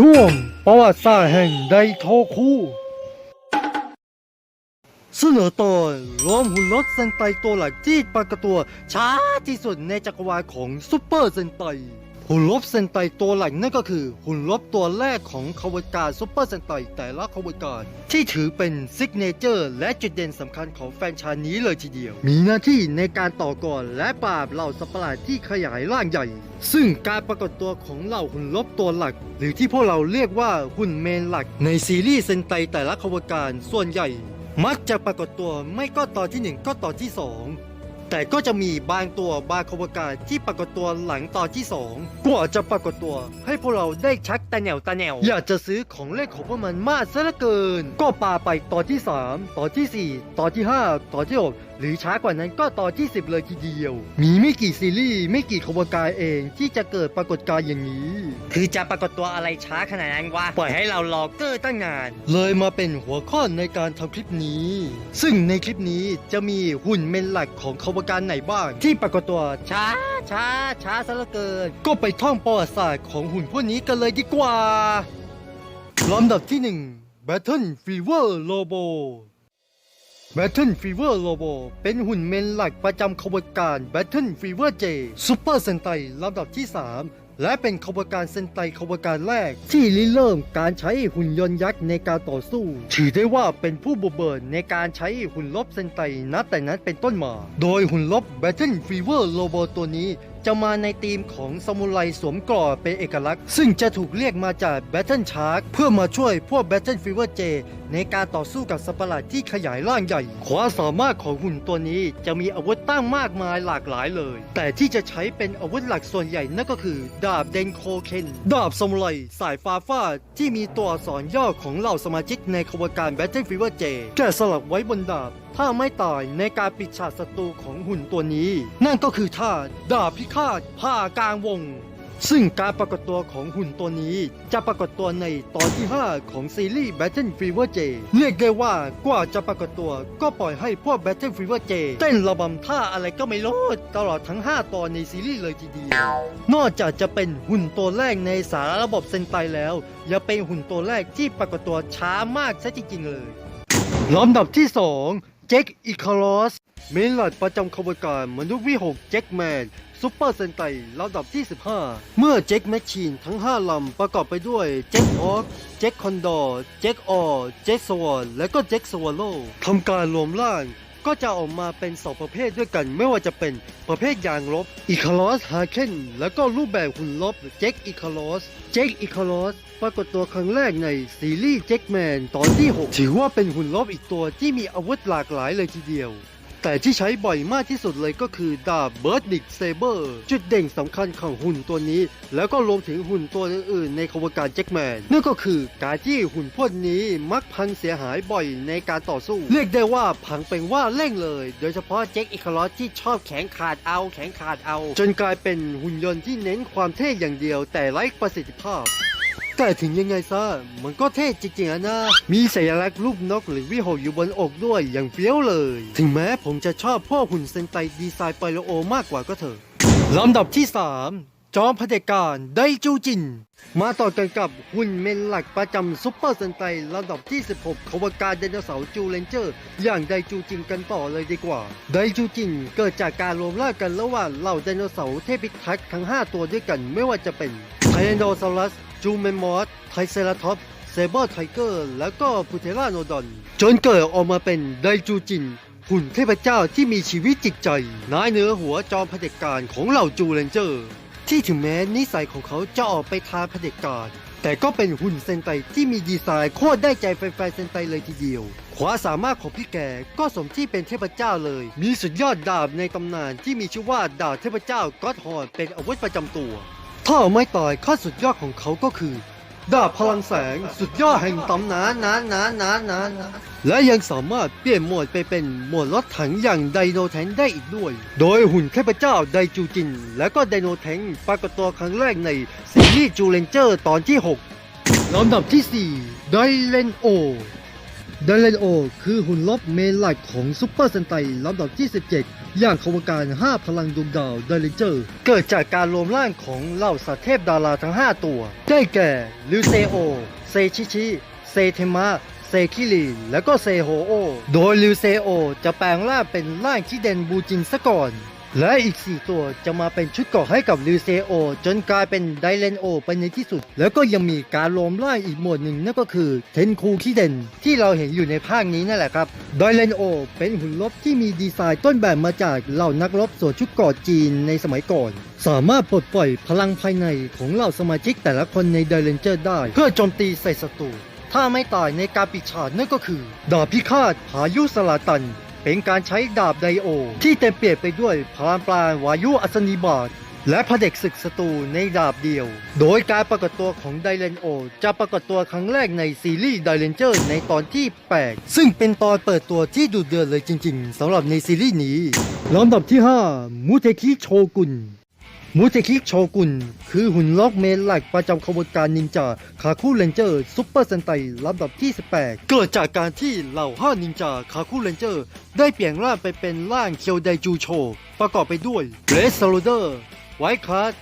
ช่วงประวัติศาสตร์แห่งไดโทคุเสนอตอนรวมหุ่นรถเซนไตตัวหลักที่ปรากฏตัวช้าที่สุดในจักรวาลของซูเปอร์เซนไต หุ่นลบเซนไตตัวหลักนั่นก็คือหุ่นลบตัวแรกของขบวนการซูเปอร์เซนไตแต่ละขบวนการ ที่ถือเป็นซิกเนเจอร์และจุดเด่นสำคัญของแฟรนไชานี้เลยทีเดียว มีหน้าที่ในการต่อกรและปราบเหล่าสัตว์ประหลาดที่ขยายร่างใหญ่ ซึ่งการปรากฏตัวของเหล่าหุ่นลบตัวหลัก หรือที่พวกเราเรียกว่าหุ่นเมนหลัก ในซีรีส์เซนไตแต่ละขบวนการส่วนใหญ่ มักจะปรากฏตัวไม่ก็ตอนที่หนึ่งก็ตอนที่สอง แต่ก็จะมีบางตัวบางขบวนการที่ปรากฏตัวหลังตอนที่สองกว่าจะปรากฏตัว ให้พวกเราได้ชักตะแหนวตะแหนวอยากจะซื้อของเล่นของพวกมันมากซะเหลือเกิน ก็ปาไปตอนที่ 3 ตอนทีสี่4 ตอนที่ 5 ตอนที่ 6หรือช้ากว่านั้นก็ตอนที่ 10 เลยทีเดียว มีไม่กี่ซีรีส์ไม่กี่ขบวนการเองที่จะเกิดปรากฏการณ์อย่างนี้ คือจะปรากฏตัวอะไรช้าขนาดนั้นวะปล่อยให้เรารอเกอร์ตั้งนาน เลยมาเป็นหัวข้อในการทำคลิปนี้ ซึ่งในคลิปนี้จะมีหุ่นเมนหลักของขบวนการไหนบ้าง ที่ปรากฏตัวช้าช้าช้าซะเหลือเกิน ก็ไปท่องประวัติศาสตร์ของหุ่นพวกนี้กันเลยดีกว่าลำดับที่ 1 Battle Fever Robo Battle Fever Robo เป็นหุ่นเมนหลักประจำขบวนการ Battle Fever J Super Sentai ลำดับที่ 3 และเป็นขบวนการเซนไตขบวนการแรก ที่ริเริ่มการใช้หุ่นยนต์ยักษ์ในการต่อสู้ ถือได้ว่าเป็นผู้บุกเบิกในการใช้หุ่นลบเซนไตนับแต่นั้นเป็นต้นมา โดยหุ่นลบ Battle Fever Robo ตัวนี้ จะมาในธีมของซามูไรสวมกรอเป็นเอกลักษณ์ ซึ่งจะถูกเรียกมาจาก Battle Shark เพื่อมาช่วยพวก Battle Fever J ในการต่อสู้กับสัตว์ประหลาดที่ขยายร่างใหญ่ ความสามารถของหุ่นตัวนี้จะมีอาวุธตั้งมากมายหลากหลายเลย แต่ที่จะใช้เป็นอาวุธหลักส่วนใหญ่นั่นก็คือ ดาบเดนโคเคนดาบซามูไรสายฟ้าฟาดที่มีตัวอักษรย่อของเหล่าสมาชิกในขบวนการ Battle Fever J แกะสลักไว้บนดาบ ถ้าไม่ตายในการปิดฉากศัตรูของหุ่นตัวนี้ นั่นก็คือท่าดาบพิฆาตผ่ากลางวง ซึ่งการปรากฏตัวของหุ่นตัวนี้จะปรากฏตัวในตอนที่ 5 ของซีรีส์ Battle Fever J เรียกได้ว่ากว่าจะปรากฏตัวก็ปล่อยให้พวก Battle Fever J เต้นระบำท่าอะไรก็ไม่รู้ตลอดทั้ง 5 ตอนในซีรีส์เลยทีเดียวนอกจากจะเป็นหุ่นตัวแรกในสารระบบเซนไตแล้วยังเป็นหุ่นตัวแรกที่ปรากฏตัวช้ามากซะจริงๆเลยลำดับที่ 2 เจ็คอิคาลอสเมนหลัดประจำขบวนการมนุษย์วิหกเจ็คแมนซูเปอร์เซนไตลำดับที่ 15 เมื่อเจ็คแมชชีนทั้ง 5 ลำประกอบไปด้วยเจ็คออฟเจ็คคอนดอร์เจ็คออเจ็คสวอนและก็เจ็คสวอลโลทำการรวมร่าง ก็จะออกมาเป็นสองประเภทด้วยกัน ไม่ว่าจะเป็นประเภทยางลบอีคาลอสฮาเคนแล้วก็รูปแบบหุ่นลบเจ็คอีคาลอสเจ็คอีคาลอสปรากฏตัวครั้งแรกในซีรีส์เจ็คแมนตอนที่ 6 ถือว่าเป็นหุ่นลบอีกตัวที่มีอาวุธหลากหลายเลยทีเดียว แต่ที่ใช้บ่อยมากที่สุดเลยก็คือดาบเบิร์ดดิกเซเบอร์จุดเด่นสำคัญของหุ่นตัวนี้ แล้วก็รวมถึงหุ่นตัวอื่นๆในขบวนการแจ็คแมนนั่นก็คือการที่หุ่นพวกนี้มักพังเสียหายบ่อยในการต่อสู้ เรียกได้ว่าพังเป็นว่าเร่งเลย โดยเฉพาะเจ็คอีคาลอสที่ชอบแข็งขาดเอาแข็งขาดเอา จนกลายเป็นหุ่นยนต์ที่เน้นความเท่อย่างเดียว แต่ไร้ประสิทธิภาพ แต่ถึงยังไงซะมันก็เท่จริงๆอะนะ มีสัญลักษณ์รูปนกหรือวิหกอยู่บนอกด้วยอย่างเฟี้ยวเลย ถึงแม้ผมจะชอบพวกหุ่นเซนไตดีไซน์ไปโลโอมากกว่าก็เถอะลำดับที่ 3 จอมเผด็จการไดจูจิน มาต่อกันกับหุ่นเมนหลักประจำซุปเปอร์เซนไตลำดับที่ 16ขบวนการไดโนเสาร์จูเลนเจอร์ อย่างไดจูจินกันต่อเลยดีกว่า ไดจูจินเกิดจากการรวมร่างกันระหว่างเหล่าไดโนเสาร์เทพิทักษ์ทั้ง 5 ตัวด้วยกันไม่ว่าจะเป็นไทรโดซารัส จูเมมอสไทเซราท็อปเซเบอร์ไทเกอร์แล้วก็พูเทราโนดอน จนเกิดออกมาเป็นไดจูจิน หุ่นเทพเจ้าที่มีชีวิตจิตใจนายเหนือหัวจอมเผด็จการของเหล่าจูเลนเจอร์ ที่ถึงแม้นิสัยของเขาจะออกไปทางเผด็จการแต่ก็เป็นหุ่นเซนไตที่มีดีไซน์โคตรได้ใจแฟนๆเซนไตเลยทีเดียวความสามารถของพี่แกก็สมที่เป็นเทพเจ้าเลย มีสุดยอดดาบในตำนานที่มีชื่อว่าดาบเทพเจ้าก็อดฮอร์นเป็นอาวุธประจำตัว ถ้าไม่ตายข้อสุดยอดของเขาก็คือ ดาบพลังแสงสุดยอดแห่งตำนานนานนานนานนานและยังสามารถเปลี่ยนโหมดไปเป็นโหมดรถถังอย่างไดโนแทงได้อีกด้วย โดยหุ่นเทพเจ้าไดจูจิน และก็ไดโนแทงปรากฏตัวครั้งแรกในซีรีส์จูเลนเจอร์ตอนที่ 6ลำดับที่ 4 ไดเลนโอไดเลนโอคือหุ่นลบเมนหลักของซุปเปอร์เซนไตลำดับที่ 17 ย่างขบวนการ 5 พลังดวงดาวไดเรนเจอร์ เกิดจากการรวมร่างของเหล่าสัตว์เทพดาราทั้ง 5 ตัว ได้แก่ลิวเซโอ เซชิชิ เซเทมะเซคิริและก็เซโฮโอ โดยลิวเซโอจะแปลงร่างเป็นร่างที่เดนบูจินซะก่อน และอีก 4 ตัวจะมาเป็นชุดเกราะให้กับลิวเซโอ จนกลายเป็นไดเลนโอไปในที่สุด แล้วก็ยังมีการรวมร่าอีกหมวดหนึ่งนั่นก็คือเทนคูคิเดนที่เราเห็นอยู่ในภาคนี้นั่นแหละครับไดเลนโอเป็นหุ่นลบที่มีดีไซน์ต้นแบบมาจากเหล่านักรบสวมชุดเกราะจีนในสมัยก่อน สามารถปลดปล่อยพลังภายในของเหล่าสมาชิกแต่ละคนในไดเลนเจอร์ได้ เพื่อโจมตีใส่ศัตรูถ้าไม่ตายในการปิดฉากนั่นก็คือ ดาบพิฆาตพายุสลาตัน เป็นการใช้ดาบไดโอ ที่เต็มเปี่ยมไปด้วยพลานปลาวายุอัศนีบาทและพระเด็กศึกศัตรูในดาบเดียว โดยการปรากฏตัวของไดเลนโอ จะปรากฏตัวครั้งแรกในซีรีส์ไดเลนเจอร์ในตอนที่ 8 ซึ่งเป็นตอนเปิดตัวที่ดุเดือดเลยจริงๆสำหรับในซีรีส์นี้ลำดับที่ 5มูเทคิโชกุน มูเทคิโชกุนคือหุ่นล็อกเมนหลักประจำขบวนการนินจาคาคูเรนเจอร์ซุปเปอร์เซนไตลำดับที่ 18 เกิดจากการที่เหล่าห้านินจาคาคูเรนเจอร์ ได้เปลี่ยนร่างไปเป็นร่างเคียวไดจูโช ประกอบไปด้วยเรสโซลเดอร์ไวท์คาร์ด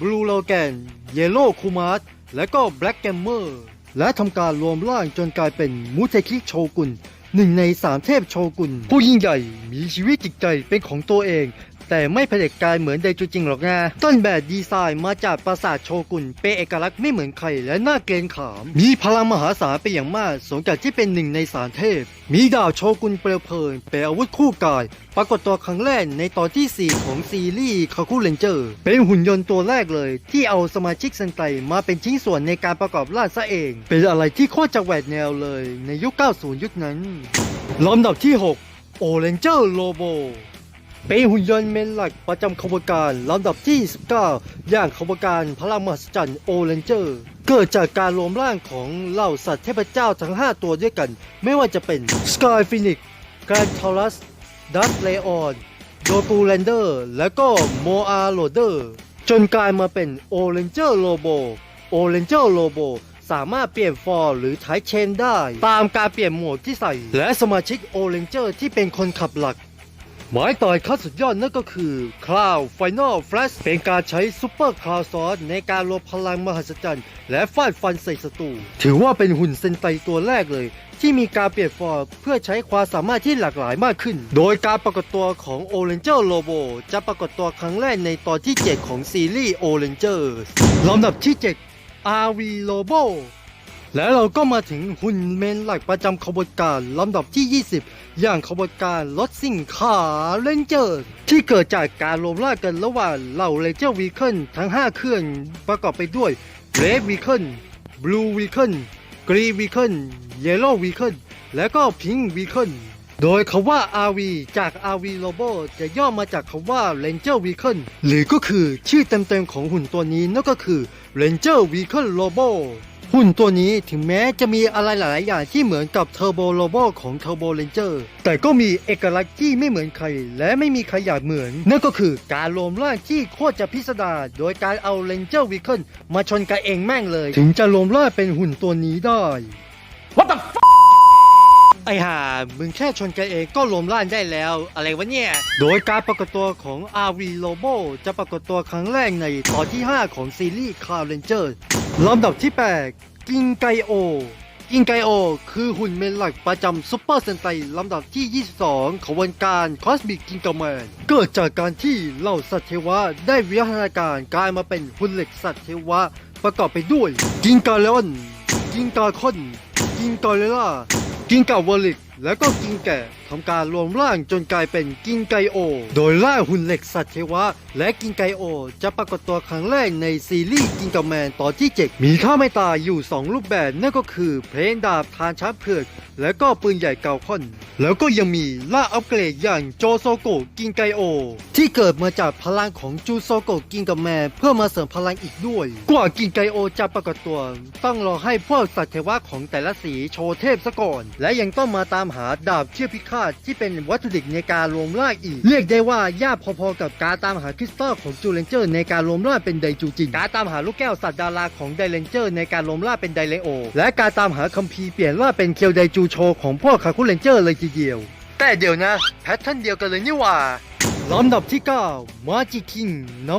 บลูโลแกน เยลโล่คูมาร์และก็แบล็กแกมเมอร์ และทำการรวมร่างจนกลายเป็นมูเทคิโชกุนหนึ่งในสามเทพโชกุน ผู้ยิ่งใหญ่มีชีวิตจิตใจเป็นของตัวเอง แต่ไม่เผด็จการเหมือนไดจูจริงหรอกนะ ต้นแบบดีไซน์มาจากปราสาทโชกุน เป็นเอกลักษณ์ไม่เหมือนใครและน่าเกรงขาม มีพลังมหาศาลเป็นอย่างมากสมกับที่เป็นหนึ่งในสามเทพ มีดาวโชกุนเปลวเพลิงเป็นอาวุธคู่กาย ปรากฏตัวครั้งแรกในตอนที่ 4 ของซีรีส์คาคูเรนเจอร์ เป็นหุ่นยนต์ตัวแรกเลย ที่เอาสมาชิกเซนไตมาเป็นชิ้นส่วนในการประกอบร่างซะเอง เป็นอะไรที่โคตรจะแหวกแนวเลยในยุค 90 ยุคนั้นลำดับที่ 6 โอเรนเจอร์โลโบ เป็นหุ่นยนต์เมนหลักประจำขบวนการลำดับที่ 19 อย่างขบวนการพลังมหัศจรรย์โอเรนเจอร์ เกิดจากการรวมร่างของเหล่าสัตว์เทพเจ้าทั้ง 5 ตัวด้วยกัน ไม่ว่าจะเป็นสกายฟินิกแกรนทอรัส ดัสเลออนโดตูแลนเดอร์ และก็โมอาโรเดอร์ จนกลายมาเป็นโอเรนเจอร์โลโบโอเรนเจอร์โลโบสามารถเปลี่ยนฟอร์หรือไทเชนได้ ตามการเปลี่ยนโหมดที่ใส่ และสมาชิกโอเรนเจอร์ที่เป็นคนขับหลัก หมายต่อยขั้นสุดยอดนั่นก็คือ Cloud Final Flash เป็นการใช้ซุปเปอร์คลาวซอสในการรวมพลังมหัศจรรย์ และฟาดฟันใส่ศัตรูถือว่าเป็นหุ่นเซนไตตัวแรกเลย ที่มีการเปลี่ยนฟอร์มเพื่อใช้ความสามารถที่หลากหลายมากขึ้น โดยการปรากฏตัวของ o r a n g e r Lobo จะปรากฏตัวครั้งแรกในตอนที่ 7 ของซีรีส์ o r a n g e r ลำดับที่ 7 RV Lobo แล้วเราก็มาถึงหุ่นเมนหลักประจำขบวนการลำดับที่ 20 อย่างขบวนการรถซิ่งขาเรนเจอร์ที่เกิดจากการรวมร่ากันระหว่างเหล่าเรนเจอร์วีเคิลทั้ง 5 เครื่องประกอบไปด้วยเรดวีเคิลบลูวีเคิลกรีวีเคิลเยลโล่วีเคิลและก็พิงวีเคิลโดยคำว่า RV จาก RV Lobo จะย่อมาจากคำว่า Ranger Vehicle หรือก็คือชื่อเต็มๆของหุ่นตัวนี้นั่นก็คือ Ranger Vehicle Lobo หุ่นตัวนี้ถึงแม้จะมีอะไรหลาย ๆ อย่างที่เหมือนกับ Turbo Lobo ของ Turbo Ranger แต่ก็มีเอกลักษณ์ที่ไม่เหมือนใคร และไม่มีใครอยากเหมือน นั่นก็คือการรวมร่างที่โคตรจะพิสดารโดยการเอา Ranger Vehicle มาชนกันเองแม่งเลย ถึงจะรวมร่างเป็นหุ่นตัวนี้ได้ ไอห่า มึงแค่ชนกันเองก็ล้มล้านได้แล้ว อะไรวะเนี่ย โดยการปรากฏตัวของ RV Lobo จะปรากฏตัวครั้งแรกในตอนที่ 5 ของซีรีส์ Car Ranger ลำดับที่ 8 กิงไกโอ กิงไกโอ คือหุ่นเมนหลักประจำซุปเปอร์เซนไตลำดับที่ 22ของวันการคอสบิกกิงก m แมน เกิดจากการที่เหล่าสัตว์เทวะได้วิวัฒนาการกลายมาเป็นหุ่นเหล็กสัตว์เทวะ ประกอบไปด้วย กิงกาเลอน กิงกาคอน กิงกาเลล่า กิงกาวอลิก และก็กิงแกะทำการรวมร่างจนกลายเป็นกิงไกโอ โดยร่างหุ่นเหล็กสัตว์เทวะ และกิงไกโอ จะปรากฏตัวครั้งแรกในซีรีส์กิงกาแมนตอนที่ 7 มีท่าไม่ตายอยู่ 2 รูปแบบนั่นก็คือเพลงดาบทานช้าเผือกและก็ปืนใหญ่เกาคอน แล้วก็ยังมีล่าอัปเกรดอย่างโจโซโกกิงไกโอ ที่เกิดมาจากพลังของจูโซโกกิงกาแมนเพื่อมาเสริมพลังอีกด้วย กว่ากิงไกโอจะปรากฏตัว ต้องรอให้พวกสัตว์เทวะของแต่ละสีโชว์เทพซะก่อน และยังต้องมาตามหาดาบเชี่ยวพิฆาตที่เป็นวัตถุดิบในการรวมร่างอีก เรียกได้ว่ายากพอๆกับการตามหาคริสตัลของจูเลนเจอร์ในการรวมร่างเป็นไดจูจิงการตามหาลูกแก้วสัตว์ดาราของไดเลนเจอร์ในการรวมร่างเป็นไดเลโอ และการตามหาคัมภีร์เปลี่ยนร่างเป็นเคียวไดจูโชของพวกคาคุเลนเจอร์เลยทีเดียว แต่เดี๋ยวนะแพทเทิร์นเดียวกันเลยนี่หว่าลำดับที่9มาจิคิงนั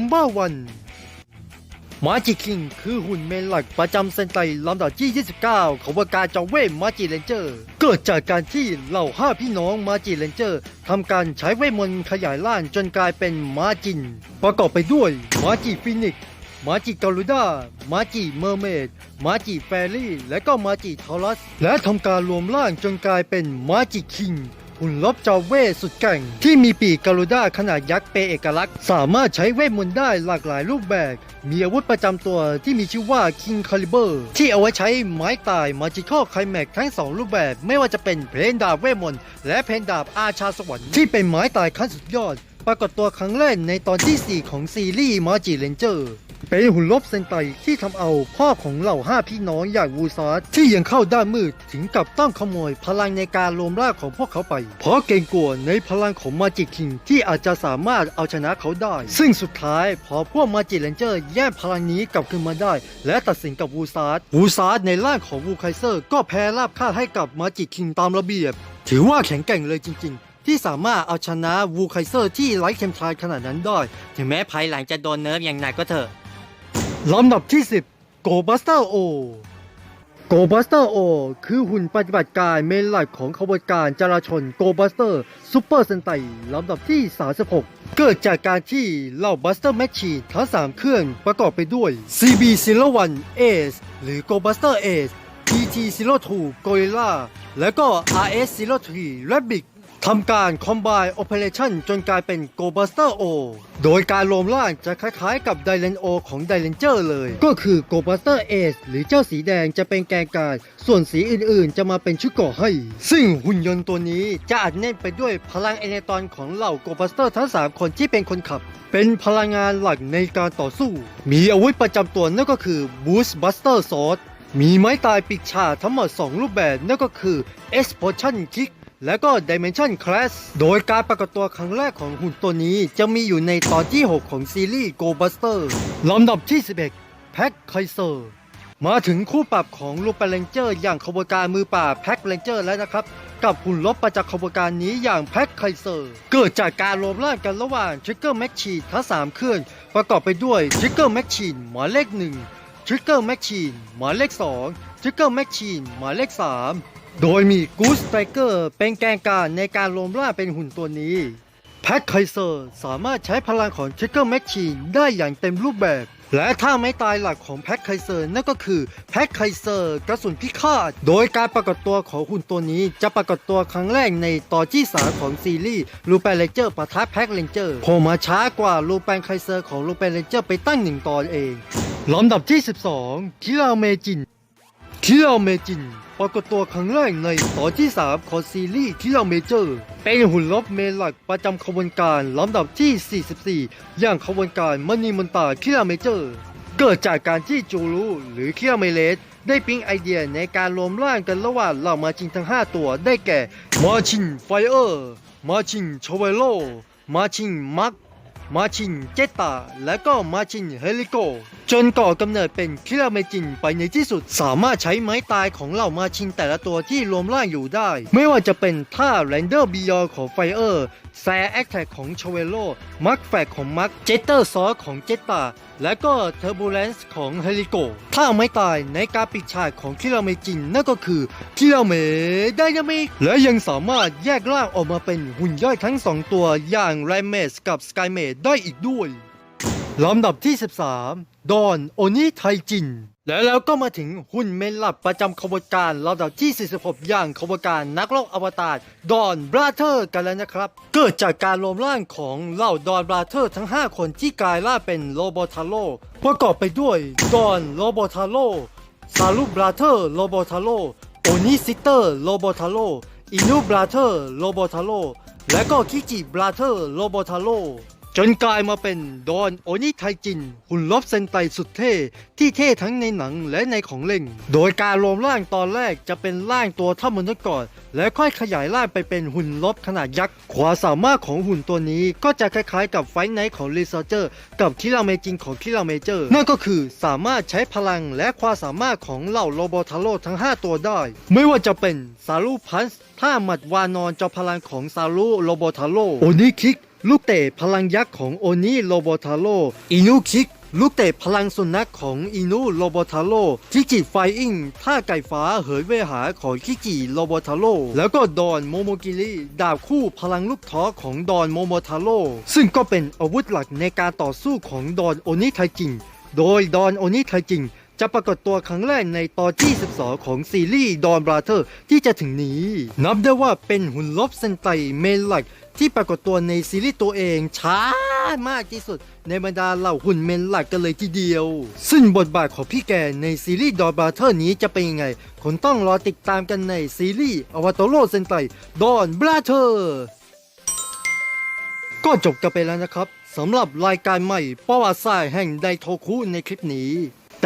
มเบอร์วันมาจิคิงคือหุ่นเมนหลักประจำเซนไตลำดับที่ 29 ของวงการจอเวมาจิเลนเจอร์ เกิดจากการที่เหล่าห้าพี่น้องมาจิเลนเจอร์ทำการใช้เวทมนต์ขยายล่างจนกลายเป็นมาจิน ประกอบไปด้วยมาจิฟินิกมาจิกาลูด้ามาจิเมอร์เมด มาจิแฟรี่ และก็มาจิทอรัส และทำการรวมร่างจนกลายเป็นมาจิคิง หุ่นลบจอเวสุดแกร่ง ที่มีปีกกาลูด้าขนาดยักษ์เป็นเอกลักษณ์ สามารถใช้เวทมนต์ได้หลากหลายรูปแบบ มีอาวุธประจำตัวที่มีชื่อว่า King Caliber ที่เอาไว้ใช้ไม้ตายมาจิคอไคลแม็กทั้งสองรูปแบบ ไม่ว่าจะเป็นเพลนดาบเวทมนต์และเพลนดาบอาชาสวรรค์ที่เป็นไม้ตายขั้นสุดยอด ปรากฏตัวครั้งแรกในตอนที่ 4 ของซีรีส์มาจิเลนเจอร์ เป็นหุ่นลบเซนไตที่ทำเอาพ่อของเหล่าห้าพี่น้องอย่างวูซาร์ที่ยังเข้าด้านมืดถึงกับต้องขโมยพลังในการรวมร่างของพวกเขาไป เพราะเกรงกลัวในพลังของมาจิคิงที่อาจจะสามารถเอาชนะเขาได้ ซึ่งสุดท้ายพอพวกมาจิเลนเจอร์แย่งพลังนี้กลับคืนมาได้ และตัดสินกับวูซาร์วูซาร์ในร่างของวูไคเซอร์ ก็แพ้ราบคาดให้กับมาจิคิงตามระเบียบ ถือว่าแข็งแกร่งเลยจริง ๆที่สามารถเอาชนะวูไคเซอร์ที่ไร้เข็มทายขนาดนั้นได้ ถึงแม้ภายหลังจะโดนเนิร์ฟอย่างหนักก็เถอะ ลำดับที่ 10 Go Buster O Go Buster O คือหุ่นปฏิบัติการเมนหลักของขบวนการจราชน Go Buster Super Sentai ลำดับที่ 36 เกิดจากการที่เหล่า Buster Machine ทั้ง 3 เครื่องประกอบไปด้วย CB 01 Ace หรือ Go Buster Ace PT 02 Gorilla และก็ RS 03 Rabbit ทำการ Combine Operation จนกลายเป็น Go Buster O โดยการรวมร่างจะคล้ายๆ กับ d y l a n O ของ d y l a n g e r เลย ก็คือ Go Buster Ace หรือเจ้าสีแดงจะเป็นแกนกลารส่วนสีอื่นๆ จะมาเป็นชุดกราะให้ ซึ่งหุ่นยนต์ตัวนี้จะอัดแน่นไปด้วยพลังเอเนตอนของเหล่า Go Buster ทั้ง 3 คนที่เป็นคนขับ เป็นพลังงานหลักในการต่อสู้ มีอาวุธประจำตัวนั่นก็คือ Boost Buster Sword มีไม้ตายปีกชาทั้งหมด 2 รูปแบบนั่นก็คือ Explosion Kick และก็ Dimension Clash โดยการปรากฏตัวครั้งแรกของหุ่นตัวนี้จะมีอยู่ในตอนที่ 6 ของซีรีส์ Go Buster ลำดับที่ 11 แพ็คไคเซอร์มาถึงคู่ปรับของลูปเ r นเจอร์อย่างขบวนการมือป่าแพ็คเ r นเจอร์แล้วนะครับ กับหุ่นลบประจากษ์ขบวนการนี้อย่างแพ็คไคเซอร์ เกิดจากการรวมร่างกันระหว่างทริกเกอร์แมชชีนทั้ง 3 เครื่อง ประกอบไปด้วยทริกเกอร์แมชชีนหมายเลข1ทริกเกอร์แมชชีนหมายเลข2ทริกเกอร์แมชชีนหมายเลข3 โดยมีกูสไตรเกอร์เป็นแกนกลารในการรวมร่าเป็นหุ่นตัวนี้แพ็คไคเซอร์สามารถใช้พลังของทริกเกอร์แมชชีนได้อย่างเต็มรูปแบบ และท่าไม้ตายหลักของแพ็คไคเซอร์นั่นก็คือแพ็คไคเซอร์กระสุนพิฆาต โดยการปรากฏตัวของหุ่นตัวนี้จะปรากฏตัวครั้งแรกในตอนที่สามของซีรีส์ลูแปนเลเจอร์ปะทะแพ็คเลนเจอร์โผล่มาช้ากว่าลูแปนไคเซอร์ของลูแปนเลเจอร์ไปตั้งหนึ่งตอนเองลำดับที่ 12 คิราเมจิน คิราเมจินปรากฏตัวครั้งแรกในตอนที่ 3 ของซีรีส์คิราเมเจอร์ เป็นหุ่นลบเมลักประจำขบวนการลำดับที่ 44 อย่างขบวนการมณีมนตาคิราเมเจอร์ เกิดจากการที่จูรุหรือคิราเมเลสได้ปิ๊งไอเดียในการรวมร่างกันระหว่างเหล่ามาชินทั้ง 5 ตัวได้แก่มาชินไฟเออร์มาชินชเวโลมาชินมัก มาชินเจตตาและก็มาชินเฮลิโก จนก่อกำเนิดเป็นคิราเมจินไปในที่สุด สามารถใช้ไม้ตายของเหล่ามาชินแต่ละตัวที่รวมร่างอยู่ได้ ไม่ว่าจะเป็นท่าแรนเดอร์บิยอของไฟเออร์แซแอคแท็กของชเวโลมักแฟกของมักเจตเตอร์ซอของเจตตาและก็เทอร์บูเลนซ์ของเฮลิโกท่าไม้ตายในการปิดฉากของคิราเมจินนั่นก็คือคิราเมไดนามิกและยังสามารถแยกร่างออกมาเป็นหุ่นย่อยทั้งสองตัวอย่างแรเมสกับสกายเมดได้อีกด้วยลำดับที่ 13 ดอนโอนิไทจิน แล้วแล้วก็มาถึงหุ่นเมนหลับประจำขบวนการลำดับที่ 46 อย่างขบวนการนักโลกอวตารดอนบราเธอร์กันแล้วนะครับ เกิดจากการรวมร่างของเหล่าดอนบราเธอร์ทั้ง 5 คนที่กลายร่างเป็นโรโบทาโร่ประกอบไปด้วยดอนโรโบทาโร่ซารุบราเธอร์โรโบทาโร่โอนิซิเตอร์โรโบทาโร่อินูบราเธอร์โรโบทาโร่และก็คิจิบราเธอร์โรโบทาโร่ จนกลายมาเป็นดอนโอนิไทจิน หุ่นลบเซนไตสุดเท่ ที่เท่ทั้งในหนังและในของเล่น โดยการรวมร่างตอนแรกจะเป็นร่างตัวเท่ามนุษย์ก่อน แล้วค่อยขยายร่างไปเป็นหุ่นลบขนาดยักษ์ความสามารถของหุ่นตัวนี้ก็จะคล้ายๆ กับไฟท์ไนท์ของรีเซอร์เจอร์ กับคิราเมจินของคิราเมเจอร์ นั่นก็คือสามารถใช้พลังและความสามารถของเหล่าโรโบทาโร่ทั้ง 5 ตัวได้ ไม่ว่าจะเป็นซารุพันส์ท่าหมัดวานอนจอพลังของซารุโรโบทาโร่โอนิคิก ลูกเตะพลังยักษ์ของโอนิโรโบทาโร่อินุคิก ลูกเตะพลังสุนัขของอินุโรโบทาโร่คิจิไฟอิงท่าไก่ฟ้าเหินเวหาของคิจิโรโบทาโร่แล้วก็ดอนโมโมกิริดาบคู่พลังลูกท้อของดอนโมโมทาโร่ซึ่งก็เป็นอาวุธหลักในการต่อสู้ของดอนโอนิไทจิง โดยดอนโอนิไทจิง จะปรากฏตัวครั้งแรกในตอนที่ 12 ของซีรีส์ดอนบราเธอร์ที่จะถึงนี้ นับได้ว่าเป็นหุ่นลบเซนไตเมนหลักที่ปรากฏตัวในซีรีส์ตัวเองช้ามากที่สุด ในบรรดาเหล่าหุ่นเมนหลักกันเลยทีเดียว ซึ่งบทบาทของพี่แกในซีรีส์ดอนบราเธอร์นี้จะเป็นยังไงคนต้องรอติดตามกันในซีรีส์อวตารโรเซนไตดอนบราเธอร์ก็จบกันไปแล้วนะครับสำหรับรายการใหม่ประวัติศาสตร์แห่งไดโทคุในคลิปนี้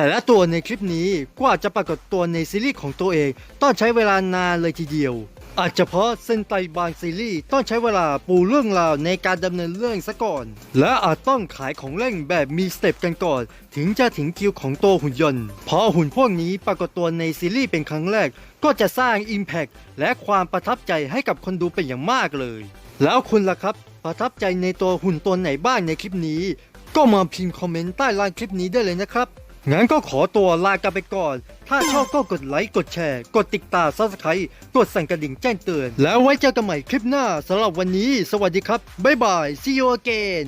แต่ละตัวในคลิปนี้กว่าจะปรากฏตัวในซีรีส์ของตัวเองต้องใช้เวลานานเลยทีเดียว อาจจะเพราะเส้นไตบางซีรีส์ต้องใช้เวลาปูเรื่องราวในการดำเนินเรื่องซะก่อน และอาจต้องขายของเล่นแบบมีสเต็ปกันก่อน ถึงจะถึงคิวของตัวหุ่นยนต์ เพราะหุ่นพวกนี้ปรากฏตัวในซีรีส์เป็นครั้งแรก ก็จะสร้าง Impact และความประทับใจให้กับคนดูเป็นอย่างมากเลย แล้วคุณล่ะครับประทับใจในตัวหุ่นตัวไหนบ้างในคลิปนี้ ก็มาพิมพ์คอมเมนต์ใต้ล่างคลิปนี้ได้เลยนะครับ งั้นก็ขอตัวลากันไปก่อน ถ้าชอบก็กดไลค์ กดแชร์ กดติดตามซับสไครต์กดสั่นกระดิ่งแจ้งเตือน แล้วไว้เจอกันใหม่คลิปหน้าสำหรับวันนี้ สวัสดีครับ บ๊ายบาย see you again